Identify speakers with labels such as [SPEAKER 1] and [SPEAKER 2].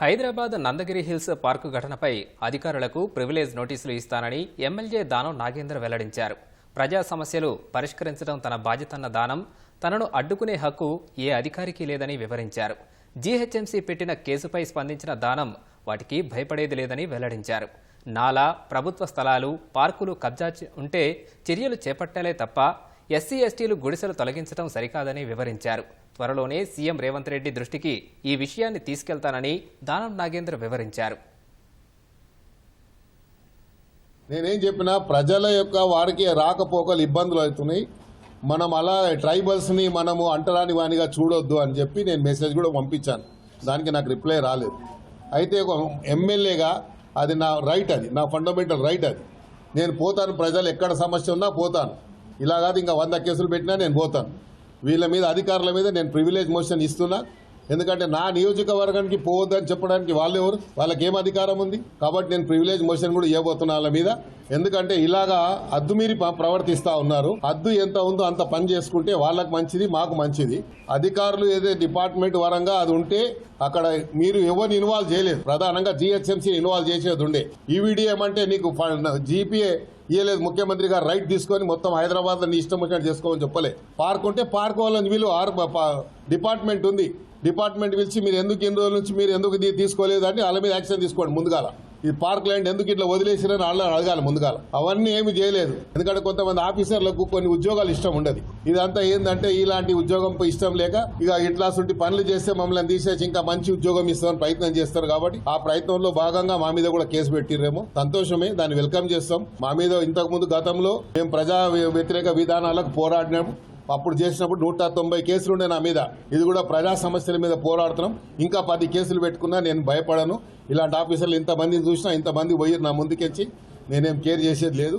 [SPEAKER 1] Hyderabad Nandagiri hills park ఘటనపై అధికారులకు privilege నోటీసులు ఇస్తానని ఎమ్మెల్యే దానం నాగేంద్ర వెల్లడించారు. ప్రజా సమస్యలు పరిష్కరించడం తన బాధ్యతన్న దానం తనను అడ్డుకునే హక్కు ఏ అధికారికి లేదని వివరించారు. జీహెచ్ఎంసీ పెట్టిన కేసుపై స్పందించిన దానం వాటికి భయపడేది లేదని వెల్లడించారు. నాలా ప్రభుత్వ స్థలాలు పార్కులు కబ్జా ఉంటే చర్యలు చేపట్టాలే తప్ప ఎస్సీ ఎస్టీలు గుడిసెలు తొలగించడం సరికాదని వివరించారు. త్వరలోనే సీఎం రేవంత్ రెడ్డి దృష్టికి ఈ విషయాన్ని తీసుకెళ్తానని దానం నాగేంద్ర వివరించారు.
[SPEAKER 2] నేనేం చెప్పినా ప్రజల యొక్క వారికి రాకపోకలు ఇబ్బందులు అవుతున్నాయి. మనం అలా ట్రైబల్స్ని మనము అంటరాని వానిగా చూడొద్దు అని చెప్పి నేను మెసేజ్ కూడా పంపించాను. దానికి నాకు రిప్లై రాలేదు. అయితే ఒక ఎమ్మెల్యేగా అది నా రైట్ అది నా ఫండమెంటల్ రైట్ అది. నేను పోతాను ప్రజలు ఎక్కడ సమస్య ఉన్నా పోతాను. ఇలా కాదు ఇంకా వంద కేసులు పెట్టినా నేను పోతాను వీళ్ళ మీద అధికారుల మీద నేను ప్రివిలేజ్ మోషన్ ఇస్తున్నా. ఎందుకంటే నా నియోజకవర్గానికి పోవద్దని చెప్పడానికి వాళ్ళు ఎవరు? వాళ్ళకి ఏం అధికారం ఉంది? కాబట్టి నేను ప్రివిలేజ్ మోషన్ కూడా ఇవ్వబోతున్నా వాళ్ళ మీద. ఎందుకంటే ఇలాగా అద్దు మీరి ప్రవర్తిస్తా ఉన్నారు. అద్దు ఎంత ఉందో అంత పని చేసుకుంటే వాళ్ళకి మంచిది మాకు మంచిది. అధికారులు ఏదో డిపార్ట్మెంట్ వరంగా అది ఉంటే అక్కడ మీరు ఎవరిని ఇన్వాల్వ్ చేయలేదు. ప్రధానంగా జిహెచ్ఎంసీ ఇన్వాల్వ్ చేసేది ఉండే. ఈవీడీఎం అంటే నీకు జీపీఏ ఇయ్యలేదు. ముఖ్యమంత్రి గారు రైట్ తీసుకొని మొత్తం హైదరాబాద్ నీ ఇష్టం వచ్చినట్టు చేసుకోమని చెప్పలే. పార్క్ ఉంటే పార్క్ వాళ్ళని వీళ్ళు ఆర్ డిపార్ట్మెంట్ ఉంది. డిపార్ట్మెంట్ పిలిచి మీరు ఎందుకు ఇన్ని రోజుల నుంచి మీరు ఎందుకు తీసుకోలేదు అని వాళ్ళ మీద యాక్షన్ తీసుకోండి ముందుగాల. ఈ పార్క్ ల్యాండ్ ఎందుకు ఇట్లా వదిలేసిరని వాళ్ళని అడగాలి ముందుగాల. అవన్నీ ఏమి చేయలేదు. ఎందుకంటే కొంతమంది ఆఫీసర్లకు కొన్ని ఉద్యోగాలు ఇష్టం ఉండదు. ఇదంతా ఏంటంటే ఇలాంటి ఉద్యోగం ఇష్టం లేక ఇక ఇట్లా సుంటి పనులు చేస్తే మమ్మల్ని తీసేసి ఇంకా మంచి ఉద్యోగం ఇస్తామని ప్రయత్నం చేస్తారు కాబట్టి ఆ ప్రయత్నంలో భాగంగా మా మీద కూడా కేసు పెట్టిర్రేమో. సంతోషమే. దాన్ని వెల్కమ్ చేస్తాం. మా మీద ఇంతకుముందు గతంలో మేము ప్రజా వ్యతిరేక విధానాలకు పోరాడినాము. అప్పుడు చేసినప్పుడు నూట తొంభై కేసులు ఉండే నా మీద. ఇది కూడా ప్రజా సమస్యల మీద పోరాడుతున్నాం. ఇంకా పది కేసులు పెట్టుకున్నా నేను భయపడను. ఇలాంటి ఆఫీసర్లు ఇంతమందిని చూసినా ఇంతమంది పోయి నా ముందుకెచ్చి నేనేం కేర్ చేసేది లేదు.